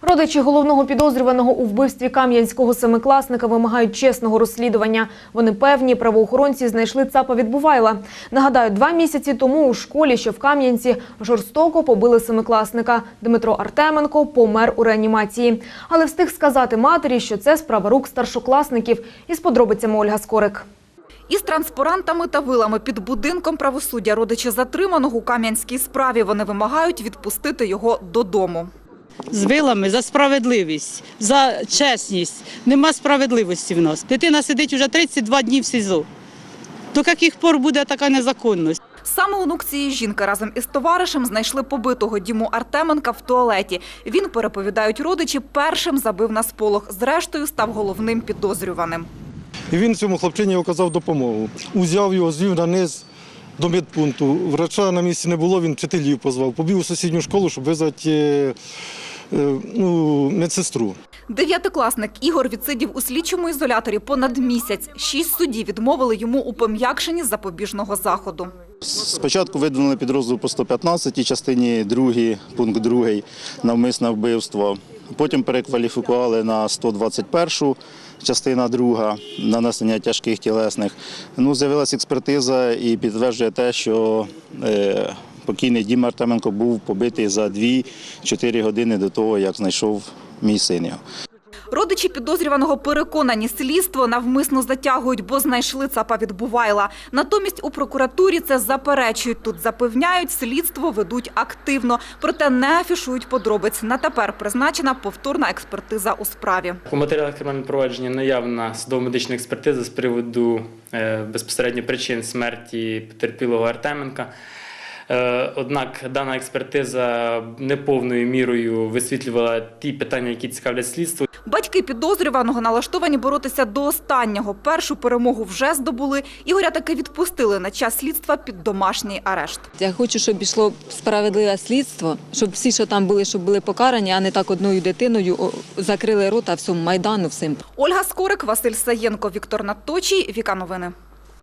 Родичі головного підозрюваного у вбивстві кам'янського семикласника вимагають чесного розслідування. Вони певні, правоохоронці знайшли ЦАПа Відбувайла. Нагадаю, два місяці тому у школі, що в Кам'янці, жорстоко побили семикласника. Дмитро Артеменко помер у реанімації. Але встиг сказати матері, що це справа рук старшокласників. Із подробицями Ольга Скорик. Із транспарантами та вилами під будинком правосуддя родичі затриманого у Кам'янській справі. Вони вимагають відпустити його додому. З вилами за справедливість, за чесність. Нема справедливості в нас. Дитина сидить уже 32 дні в СІЗО. До яких пор буде така незаконність? Саме онук цієї жінки разом із товаришем знайшли побитого Діму Артеменка в туалеті. Він, переповідають родичі, першим забив на сполох. Зрештою, став головним підозрюваним. І він цьому хлопчині оказав допомогу. Узяв його, звів на низ до медпункту. Врача на місці не було, він вчителів позвав. Побіг у сусідню школу, щоб визвати е, ну, медсестру. Дев'ятикласник Ігор відсидів у слідчому ізоляторі понад місяць. Шість суддів відмовили йому у пом'якшенні запобіжного заходу. Спочатку видвинули підрозділ по 115 частині 2, пункт 2 навмисне вбивство. Потім перекваліфікували на 121 частина 2 нанесення тяжких тілесних. Ну, з'явилася експертиза і підтверджує те, що е, покійний Дім Артеменко був побитий за 2-4 години до того, як знайшов мій син його. Родичі підозрюваного переконані, слідство навмисно затягують, бо знайшли ЦАПа Відбувайла. Натомість у прокуратурі це заперечують. Тут запевняють, слідство ведуть активно, проте не афішують подробиць. На тепер призначена повторна експертиза у справі. У матеріалах кримінального провадження наявна судово-медична експертиза з приводу е, безпосередньо причин смерті потерпілого Артеменка. Е, Однак дана експертиза неповною мірою висвітлювала ті питання, які цікавлять слідство. Батьки підозрюваного налаштовані боротися до останнього. Першу перемогу вже здобули. Ігоря таки відпустили на час слідства під домашній арешт. Я хочу, щоб йшло справедливе слідство, щоб всі, що там були, щоб були покарані, а не так одною дитиною закрили рота всьому майдану всім. Ольга Скорик, Василь Саєнко, Віктор Надточій. Віка новини.